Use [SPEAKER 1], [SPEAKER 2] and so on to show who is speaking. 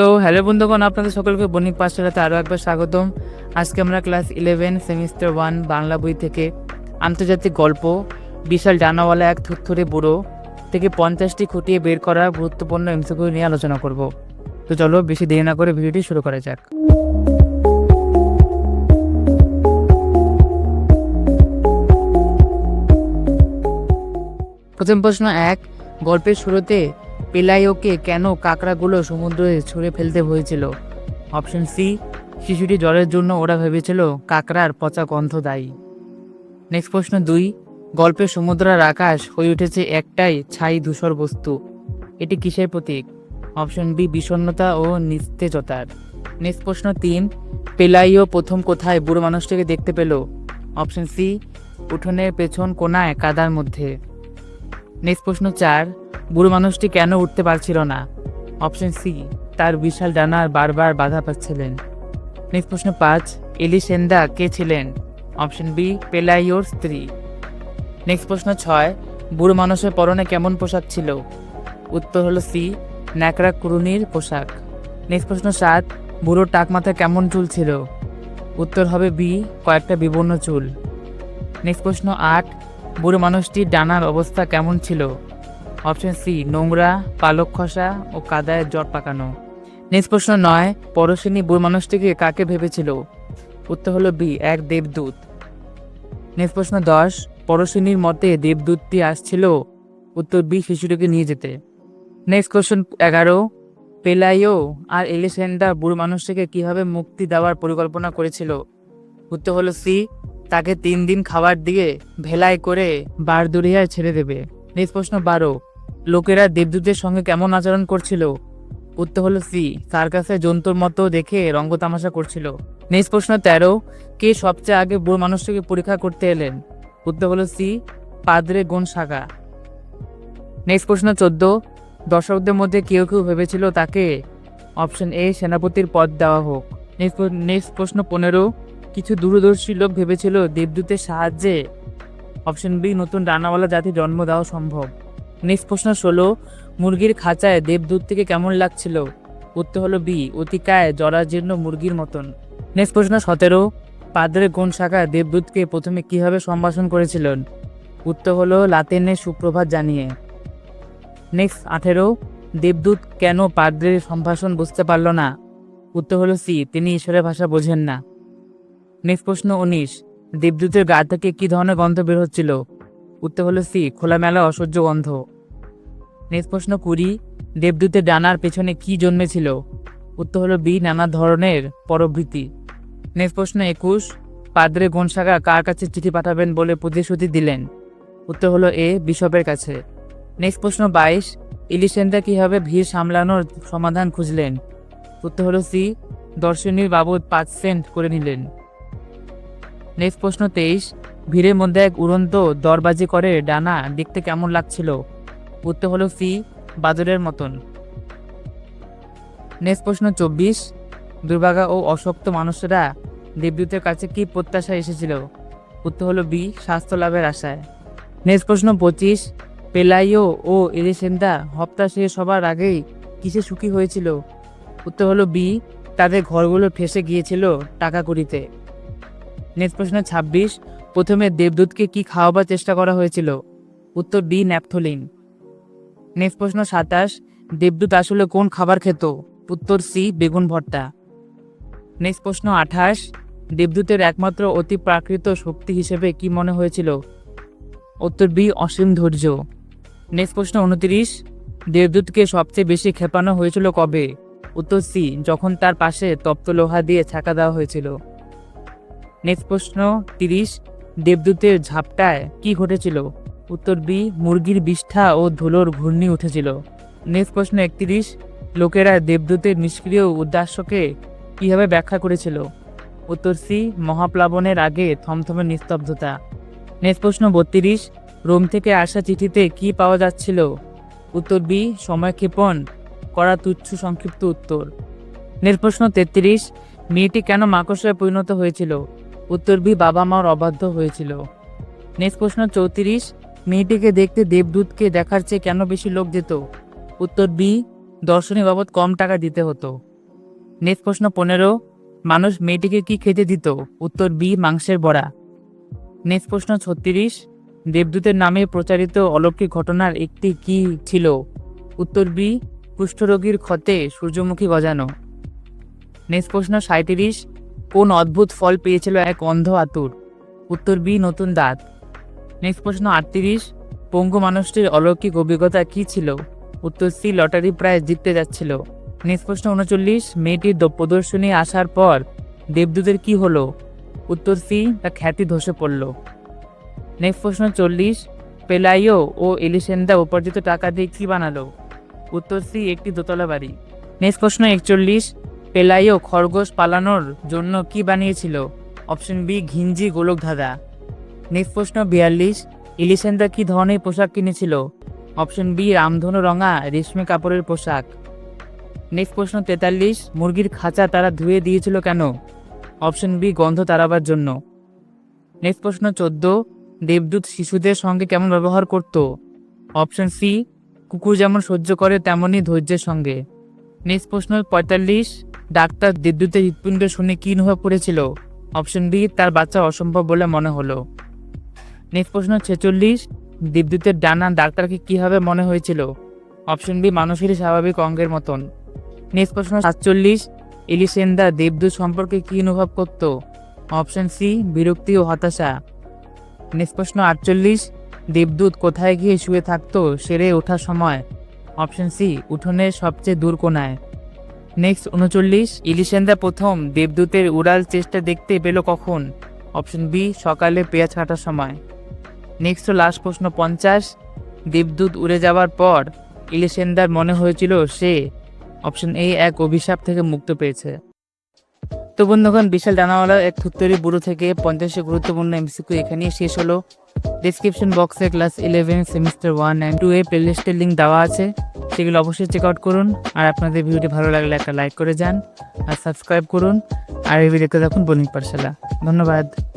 [SPEAKER 1] তো হ্যালো বন্ধুগণ, আপনাদের সকলকে বণিক পাঠশালাতে আরও একবার স্বাগতম। আজকে আমরা class eleven semester one Bangla বই থেকে আন্তর্জাতিক গল্প, বিশাল ডানাওয়ালা, এক থুরথুরে বুড়ো থেকে পঞ্চাশটি খুঁটিয়ে বের করা গুরুত্বপূর্ণ এমসিকিউ নিয়ে আলোচনা করব। তো চলো, বেশি দেরি না করে ভিডিওটি শুরু করা যাক। প্রথম প্রশ্ন এক, গল্পের শুরুতে পেলাইওকে কেন কাঁকড়াগুলো সমুদ্রে ছুঁড়ে ফেলতে হয়েছিল? অপশন সি, শিশুটি জলের জন্য ওরা ভেবেছিল কাঁকড়ার পচা গন্ধ দায়ী। নেক্সট প্রশ্ন দুই গল্পের সমুদ্রের আকাশ হয়ে উঠেছে একটাই ছাই ধূসর বস্তু। এটি কিসের প্রতীক? অপশন বি, বিষণ্ণতা ও নিস্তেজতার। নেক্সট প্রশ্ন তিন, পেলাইও প্রথম কোথায় বুড়ো মানুষটিকে দেখতে পেল? অপশন সি, উঠোনের পেছন কোনায় কাদার মধ্যে। নেক্সট প্রশ্ন চার বুড়ো মানুষটি কেন উঠতে পারছিল না? অপশন সি তার বিশাল ডানার বারবার বাধা পাচ্ছিলেন। নেক্সট প্রশ্ন পাঁচ, এলিসেন্দা কে ছিলেন? অপশন বি পেলাইওর স্ত্রী। নেক্সট প্রশ্ন ছয়, বুড়ো মানুষের পরনে কেমন পোশাক ছিল? উত্তর হলো সি ন্যাকড়া কুরুনির পোশাক। নেক্সট প্রশ্ন সাত, বুড়োর টাক মাথায় কেমন চুল ছিল? উত্তর হবে বি কয়েকটা বিবর্ণ চুল। নেক্সট প্রশ্ন আট, বুড়ো মানুষটির ডানার অবস্থা কেমন ছিল? অপশন সি, নোংরা পালক খসা ও কাদায় জট পাকানো। নেক্সট প্রশ্ন নয়, পরশিনী বুড়ো মানুষটিকে কাকে ভেবেছিল? উত্তর হলো বি, এক দেবদূত। নেক্সট প্রশ্ন দশ, পরশিনীর মতে দেবদূতটি আসছিল? উত্তর বি, শিশুটিকে নিয়ে যেতে। নেক্সট কোশ্চেন এগারো, পেলাইও আর এলিসেন্ডা বুড়ো মানুষটিকে কীভাবে মুক্তি দেওয়ার পরিকল্পনা করেছিল? উত্তর হলো সি, তাকে তিন দিন খাবার দিয়ে ভেলায় করে বারদুরিয়ায় ছেড়ে দেবে। নেক্সট প্রশ্ন বারো লোকেরা দেবদূতের সঙ্গে কেমন আচরণ করছিল? উত্তর হলো, সি, সার্কাসে জন্তুর মতো দেখে রঙ্গ তামাশা করছিল। নেক্সট প্রশ্ন, তেরো, কে সবচেয়ে আগে বুড়ো মানুষটিকে পরীক্ষা করতে এলেন? উত্তর হলো, সি, পাদ্রে গুণ শাখা নেক্সট প্রশ্ন, চোদ্দ, দর্শকদের মধ্যে কেউ কেউ ভেবেছিল তাকে অপশন এ সেনাপতির পদ দেওয়া হোক? নেক্সট প্রশ্ন পনেরো, কিছু দূরদর্শী লোক ভেবেছিল দেবদূতের সাহায্যে অপশন বি নতুন রান্নাওয়ালা জাতি জন্ম দেওয়া সম্ভব? নেক্সট প্রশ্ন ষোলো মুরগির খাঁচায় দেবদূত থেকে কেমন লাগছিল? উত্তর হলো বি, অতিকায় জরাজীর্ণ মুরগির মতন। নেক্সট প্রশ্ন সতেরো, পাদ্রে কোন শাখায় দেবদূতকে প্রথমে কীভাবে সম্ভাষণ করেছিলেন? উত্তর হলো লাতেনে সুপ্রভাত জানিয়ে। নেক্সট, আঠেরো, দেবদূত কেন পাদ্রের সম্ভাষণ বুঝতে পারল না? উত্তর হলো সি, তিনি ঈশ্বরের ভাষা বোঝেন না। নেক্সট প্রশ্ন উনিশ, দেবদূতের গা থেকে কি ধরনের গন্ধ বের হচ্ছিল? উত্তর হলো সি, খোলামেলা অসহ্য গন্ধ। নেক্সট প্রশ্ন কুড়ি দেবদূতের ডানার পেছনে কি জন্মেছিল? উত্তর হলো বি, নানা ধরনের পরবৃত্তি। নেক্সট প্রশ্ন একুশ, পাদ্রে গনসাগা কার কাছে চিঠি পাঠাবেন বলে প্রতিশ্রুতি দিলেন? উত্তর হলো এ, বিশপের কাছে। নেক্সট প্রশ্ন বাইশ, ইলিশেন্দা কীভাবে ভিড় সামলানোর সমাধান খুঁজলেন? উত্তর হলো সি, দর্শনীর বাবদ পাঁচ সেন্ট করে নিলেন। নেক্সট প্রশ্ন তেইশ ভিড়ের মধ্যে এক উড়ন্ত দরবাজি করে ডানা দেখতে কেমন লাগছিল। উত্তর হলো ফি বাদরের মতন। নেক্সট প্রশ্ন চব্বিশ। দুর্ভাগা ও অশক্ত মানুষেরা দেবদূতের কাছে কি প্রত্যাশা এসেছিল? উত্তর হলো বি, স্বাস্থ্য লাভের আশায়। নেক্সট প্রশ্ন পঁচিশ। পেলাইও ও এলিসেন্দা হপ্তা শেষ হবার আগেই কিসে সুখী হয়েছিল? উত্তর হলো বি, তাদের ঘরগুলো ফেসে গিয়েছিল টাকা কড়িতে। নেক্সট প্রশ্ন ছাব্বিশ। প্রথমে দেবদূতকে কি খাওয়াবার চেষ্টা করা হয়েছিল? উত্তর ডি, ন্যাপথলিন। নেক্সট প্রশ্ন সাতাশ, দেবদূত আসলে কোন খাবার খেত? উত্তর সি, বেগুন ভর্তা। নেক্সট প্রশ্ন আঠাশ, দেবদূতের একমাত্র অতি প্রাকৃত শক্তি হিসেবে কি মনে হয়েছিল? উত্তর বি, অসীম ধৈর্য। নেক্সট প্রশ্ন উনত্রিশ, দেবদূতকে সবচেয়ে বেশি খেপানো হয়েছিল কবে? উত্তর সি, যখন তার পাশে তপ্ত লোহা দিয়ে ছাকা দেওয়া হয়েছিল। নেক্সট প্রশ্ন তিরিশ দেবদূতের ঝাপটায় কি ঘটেছিল? উত্তর বি, মুরগির বিষ্ঠা ও ধুলোর ঘূর্ণি উঠেছিল। নেক্সট প্রশ্ন একত্রিশ, লোকেরা দেবদূতের নিষ্ক্রিয় উদ্দাস্যকে কীভাবে ব্যাখ্যা করেছিল? উত্তর সি, মহাপ্লাবনের আগে থমথমে নিস্তব্ধতা। নেক্সট প্রশ্ন বত্রিশ, রোম থেকে আসা চিঠিতে কি পাওয়া যাচ্ছিল? উত্তর বি, সময়ক্ষেপণ করা তুচ্ছ সংক্ষিপ্ত উত্তর। নেক্সট প্রশ্ন তেত্রিশ, মেয়েটি কেন মাকড়সায় পরিণত হয়েছিল? উত্তর বি বাবা মার অবাধ্য হয়েছিল। নেক্সট প্রশ্ন চৌত্রিশ, মেয়েটিকে দেখতে দেবদূতকে দেখার চেয়ে কেন বেশি লোক যেত? উত্তর বি, দর্শনী বাবদ কম টাকা দিতে হতো। নেক্সট প্রশ্ন পনেরো, মানুষ মেয়েটিকে কি খেতে দিত? উত্তর বি, মাংসের বড়া। নেক্সট প্রশ্ন ছত্রিশ, দেবদূতের নামে প্রচারিত অলৌকিক ঘটনার একটি কি ছিল? উত্তর বি, কুষ্ঠরোগীর ক্ষতে সূর্যমুখী গজানো। নেক্সট প্রশ্ন সাঁত্রিশ কোন অদ্ভুত ফল পেয়েছিল এক অন্ধ আতুর? উত্তর বি, নতুন দাঁত। নেক্সট প্রশ্ন আটত্রিশ। পঙ্গু মানুষটির অলৌকিক অভিজ্ঞতা কি ছিল? উত্তর সি, লটারি প্রায় জিততে যাচ্ছিল। নেক্সট প্রশ্ন উনচল্লিশ। মেয়েটির প্রদর্শনী আসার পর দেবদূতের কি হলো? উত্তর সি তা খ্যাতি ধসে পড়ল। নেক্সট প্রশ্ন চল্লিশ। পেলাইও ও এলিসেন্দা উপার্জিত টাকা দিয়ে কি বানালো? উত্তর সি, একটি দোতলা বাড়ি। নেক্সট প্রশ্ন একচল্লিশ। পেলাইও খরগোশ পালানোর জন্য কি বানিয়েছিল? অপশন বি, ঘিঞ্জি গোলক ধাঁধা নেক্সট প্রশ্ন বিয়াল্লিশ ইলিসেন্দা কি ধরনের পোশাক কিনেছিল? অপশন বি রামধনু রঙা রেশমি কাপড়ের পোশাক। নেক্সট প্রশ্ন তেতাল্লিশ, মুরগির খাঁচা তারা ধুয়ে দিয়েছিল কেন? অপশন বি, গন্ধ তাড়াবার জন্য। নেক্সট প্রশ্ন চোদ্দ, দেবদূত শিশুদের সঙ্গে কেমন ব্যবহার করত? অপশন সি, কুকুর যেমন সহ্য করে, তেমনই ধৈর্যের সঙ্গে। নেক্সট প্রশ্ন পঁয়তাল্লিশ। ডাক্তার দেবদূতের হৃৎপিণ্ড শুনে কি অনুভব করেছিল? অপশন বি, তার বাচ্চা অসম্ভব বলে মনে হলো। নেক্সট প্রশ্ন ছেচল্লিশ দেবদূতের ডানা ডাক্তারকে কীভাবে মনে হয়েছিল? অপশন বি, মানুষেরই স্বাভাবিক অঙ্গের মতন। নেক্সট প্রশ্ন সাতচল্লিশ, এলিসেন্দা দেবদূত সম্পর্কে কি অনুভব করত? অপশন সি, বিরক্তি ও হতাশা। নেক্সট প্রশ্ন আটচল্লিশ, দেবদূত কোথায় গিয়ে শুয়ে থাকতো সেরে ওঠার সময়? অপশন সি, উঠোনের সবচেয়ে দূর কোনায় নেক্সট, উনচল্লিশ ইলিসেন্দা প্রথম দেবদূতের উড়াল চেষ্টা দেখতে পেল কখন? অপশন বি, সকালে পেঁয়াজ কাটার সময়। নেক্সট, লাস্ট প্রশ্ন, পঞ্চাশ, দেবদূত উড়ে যাওয়ার পর ইলিসেন্দার মনে হয়েছিল সে অপশন এ এক অভিশাপ থেকে মুক্ত পেয়েছে। তো বন্ধুগণ, বিশাল ডানাওয়ালা এক থুত্তরি বুড়ো থেকে পঞ্চাশে গুরুত্বপূর্ণ এমসিকিউ এখানেই শেষ হলো। ডিসক্রিপশন বক্সে class eleven semester one and two এ প্লেলিস্টের লিঙ্ক দেওয়া আছে। সেগুলো অবশ্যই চেক আউট করুন। আর আপনাদের ভিডিওটি ভালো লাগলে একটা লাইক করে যান। আর সাবস্ক্রাইব করুন। আর এই ভিডিওতে দেখুন বোলিং পাঠশালা। ধন্যবাদ।